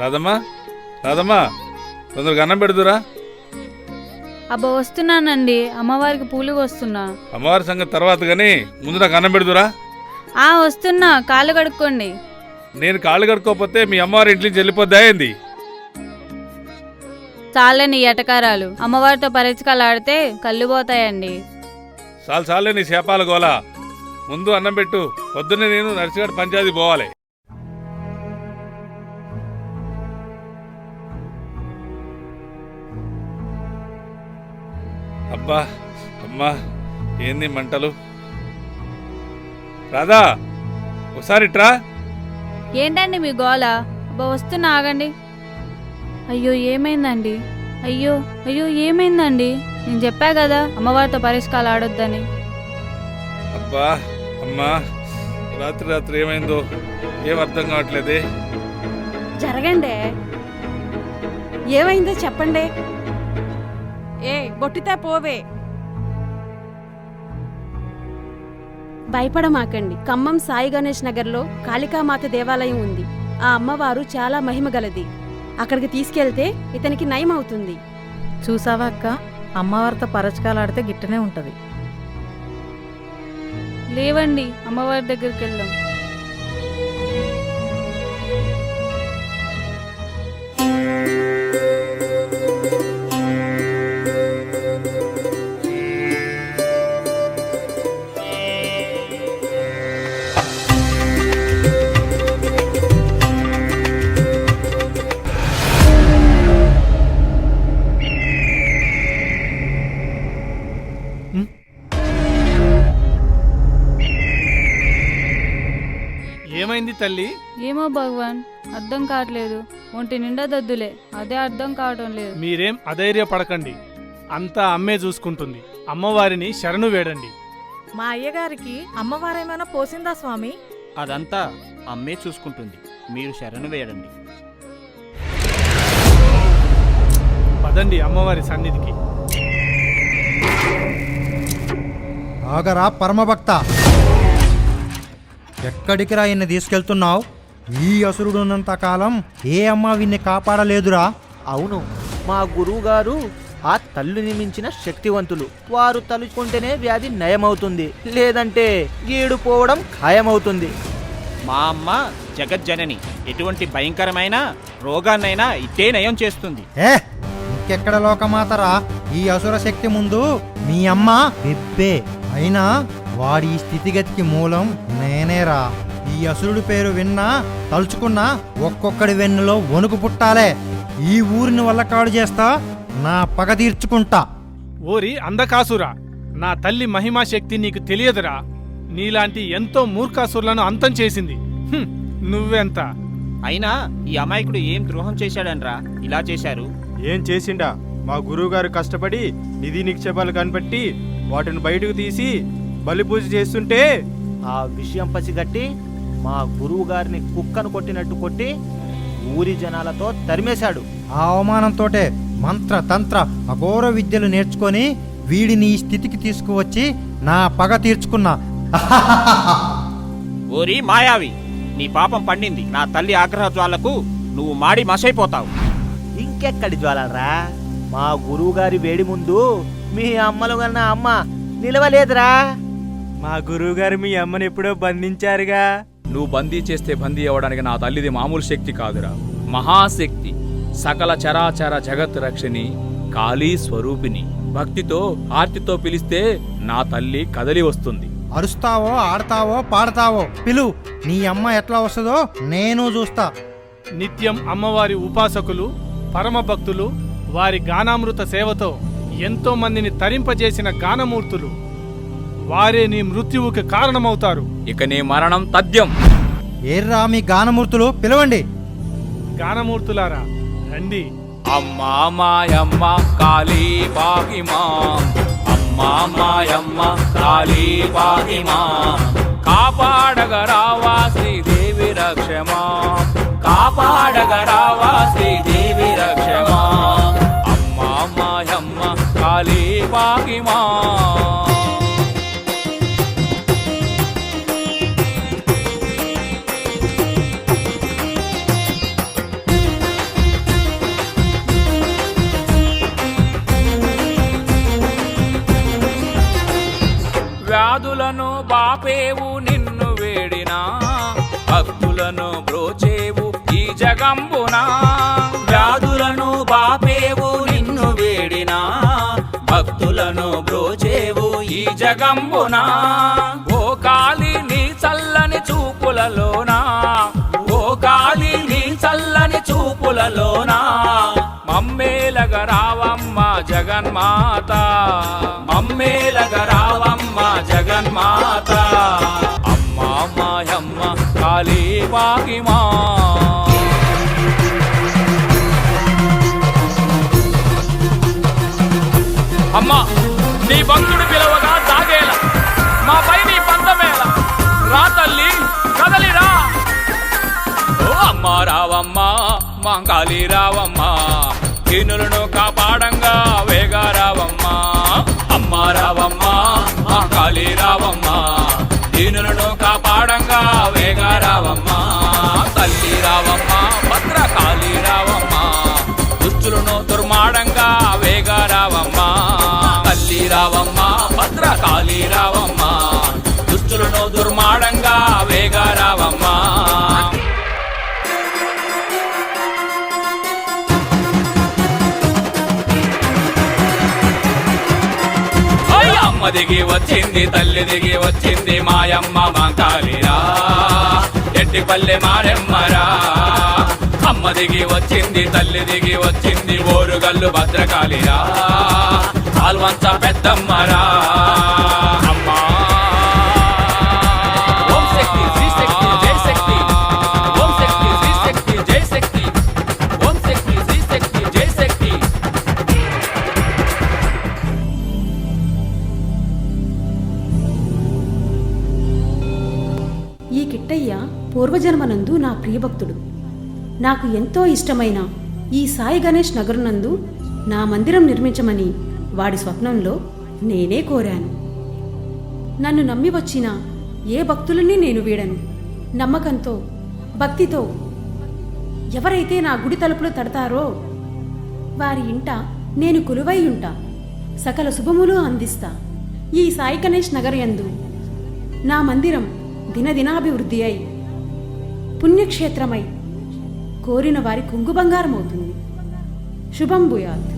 రాదమ్మా రాదమ్మా తొందరగా అన్నం పెడుదురా. అబ్బా వస్తున్నానండి. అమ్మవారికి పూలు వస్తున్నా అమ్మవారి సంగతి తర్వాత కానీ ముందు నాకు అన్నం పెడుదురా. ఆ వస్తున్నా. కాళ్ళు కడుక్కోండి. నేను కాళ్ళు కడుక్కోకపోతే మీ అమ్మవారి ఇంటి నుంచి వెళ్ళిపోద్దా ఏంది? చాలని ఎటకారాలు. అమ్మవారితో పరిచకాలు ఆడితే కళ్ళు పోతాయండి. చాలు చాలే నీ శాపాల గోల ముందు అన్నం పెట్టు. పొద్దున్నే నేను నర్సిగడ్ పంచాయతీ పోవాలి. అబ్బా అమ్మా ఏంది మంటలు? రాధా ఒకసారి ఇట్రా. ఏంటండి మీ గోల? అబ్బా వస్తున్నా ఆగండి. అయ్యో ఏమైందండి? అయ్యో అయ్యో ఏమైందండి? నేను చెప్పా కదా అమ్మవారితో పరిష్కారాలు ఆడొద్దని. అబ్బా అమ్మా రాత్రి రాత్రి ఏమైందో? ఏం అర్థం కావట్లేదే? జరగండి. ఏమైందో చెప్పండి. ఏ బొట్టితే పోవే. భయపడమాకండి. ఖమ్మం సాయి గణేష్ నగర్లో కాళికామాత దేవాలయం ఉంది. ఆ అమ్మవారు చాలా మహిమగలది అక్కడికి తీసుకెళ్తే ఇతనికి నయం అవుతుంది చూసావా అక్క? అమ్మవారితో పరచకాలు ఆడితే గిట్టనే ఉంటది. లేవండి అమ్మవారి దగ్గరికి వెళ్దాం ఏమైంది తల్లి? ఏమో భగవాన్ అర్థం కావట్లేదు. ఒంటి నిండా దద్దులే. అదే అర్థం కావటం లేదు. మీరేం అధైర్యపడకండి. అంతా అమ్మే చూసుకుంటుంది. అమ్మవారిని శరణు వేడండి. మా అయ్యగారికి అమ్మవారేమైనా పోసిందా స్వామి? అదంతా అమ్మే చూసుకుంటుంది. మీరు శరణు వేయండి. పదండి అమ్మవారి సన్నిధికి. ఆగరా పరమభక్త. ఎక్కడికి రా ఈయన్ని తీసుకెళ్తున్నావు? ఈ అసురుడు ఉన్నంత కాలం ఏ అమ్మ వీన్ని కాపాడలేదురా? అవును మా గురువుగారు ఆ తల్లిని మించిన శక్తివంతులు. వారు తలుచుకుంటేనే వ్యాధి నయమవుతుంది లేదంటే గీడుపోవడం ఖాయమవుతుంది. మా అమ్మ జగజ్జనని. ఎటువంటి భయంకరమైన రోగాన్నైనా ఇట్టే నయం చేస్తుంది. ఏ ఇంకెక్కడ లోకమాతరా? ఈ అసుర శక్తి ముందు మీ అమ్మ బెబ్బే అయినా వాడి స్థితిగతికి మూలం నేనేరా. ఈ అసురుడి పేరు విన్నా తలుచుకున్నా ఒక్కొక్కడి వెన్నులో వణుకు పుట్టాలే. ఈ ఊరిని వల్ల కాడు చేస్తా నా పగ తీర్చుకుంటా. ఓరి అందకాసురా నా తల్లి మహిమా శక్తి నీకు తెలియదురా. నీలాంటి ఎంతో మూర్ఖాసురులను అంతం చేసింది. హ్మ్, నువ్వెంత? అయినా ఈ అమాయకుడు ఏం ద్రోహం చేశాడనరా? ఇలా చేశారు. ఏం చేసిండా? మా గురువుగారు కష్టపడి నిధి నిక్షేపాలు కనిపెట్టి వాటిని బయటకు తీసి బలి పూజ చేస్తుంటే ఆ విషయం పసిగట్టి మా గురువుగారిని కుక్కను కొట్టినట్టు కొట్టి ఊరి జనాలతో తరిమేశాడు. ఆ అవమానంతోటే మంత్ర తంత్ర అఘోర విద్యలు నేర్చుకొని వీడిని ఈ స్థితికి తీసుకువచ్చి నా పగ తీర్చుకున్నా. ఓరి మాయావి నీ పాపం పండింది. నా తల్లి ఆగ్రహ జ్వాలకు నువ్వు మాడి మసైపోతావు. ఇంకెక్కడి జ్వాలరా? మా గురువుగారి వేడి ముందు మీ అమ్మలు కన్నా అమ్మ నిలవలేదురా. మా గురువుగారు మీ అమ్మని ఎప్పుడో బంధించారుగా. నువ్వు బందీ చేస్తే బందీ అవ్వడానికి నా తల్లిది మామూలు శక్తి కాదురా. మహాశక్తి సకల చరాచర జగత్ రక్షిణి కాళీ స్వరూపిణి. భక్తితో ఆర్తితో పిలిస్తే నా తల్లి కదలి వస్తుంది. అరుస్తావో ఆడతావో పాడతావో పిలు. నీ అమ్మ ఎట్లా వస్తుందో నేను చూస్తా. నిత్యం అమ్మవారి ఉపాసకులు పరమ భక్తులు వారి గానామృత సేవతో ఎంతో మందిని తరింపజేసిన గానమూర్తులు. వారే నీ మృత్యువుకి కారణమవుతారు. ఇక నీ మరణం తథ్యం. ఏర్రా మీ గానమూర్తులు పిలవండి. గానమూర్తులారా రండి. అమ్మా మాయమ్మ కాళీ పాహిమా. అమ్మా మాయమ్మ కాళీ పాహిమా. కాపాడగరావా శ్రీదేవి రక్షమా. కాపాడగరావా శ్రీదేవి రక్షమా. అమ్మా మాయమ్మ కాళీ పాహిమా. నంబునా? వ్యాధులను బాపేవు నిన్ను వేడినా? భక్తులను బ్రోచేవు ఈ జగంబునా ఓ కాలి నీ చల్లని చూపులలోనా? ఓ కాలి నీ చల్లని చూపులలోనా? మమ్మేలగ రావమ్మ జగన్మాత. మమ్మేలగ రావమ్మ జగన్మాత. అమ్మ మాయమ్మ కాళీ పాకిమా మాంకాళి రావమ్మా. దీనులను కాపాడంగా వేగా రావమ్మా. అమ్మ రావమ్మా మాంకాళి రావమ్మా. దీనులను కాపాడంగా వేగా రావమ్మా. తల్లి రావమ్మా భద్రకాళి రావమ్మా. దుస్తులను దుర్మాడంగా వేగా రావమ్మా. తల్లి రావమ్మా భద్రకాళి రావమ్మా. అమ్మ దిగి వచ్చింది తల్లి దిగి వచ్చింది మాయమ్మ మాంకాలిరా. ఎట్టిపల్లె మారెమ్మరా. అమ్మ దిగి వచ్చింది తల్లి దిగి వచ్చింది ఓరుగల్లు భద్రకాళిరా ఆల్వంచ పెద్దమ్మరా. ఈ పూర్వజన్మనందు నా ప్రియభక్తుడు. నాకు ఎంతో ఇష్టమైన ఈ సాయి గణేష్ నగరునందు నా మందిరం నిర్మించమని వాడి స్వప్నంలో నేనే కోరాను. నన్ను నమ్మి వచ్చిన ఏ భక్తులని నేను వీడను. నమ్మకంతో భక్తితో ఎవరైతే నా గుడి తలుపులు తడతారో వారి ఇంట నేను కొలువై ఉంటా. సకల శుభములు అందిస్తా. ఈ సాయి గణేష్ నగర్ యందు నా మందిరం దినదినాభివృద్ధి అయి పుణ్యక్షేత్రమై కోరిన వారి కుంగు బంగారం అవుతుంది శుభం భూయాత్.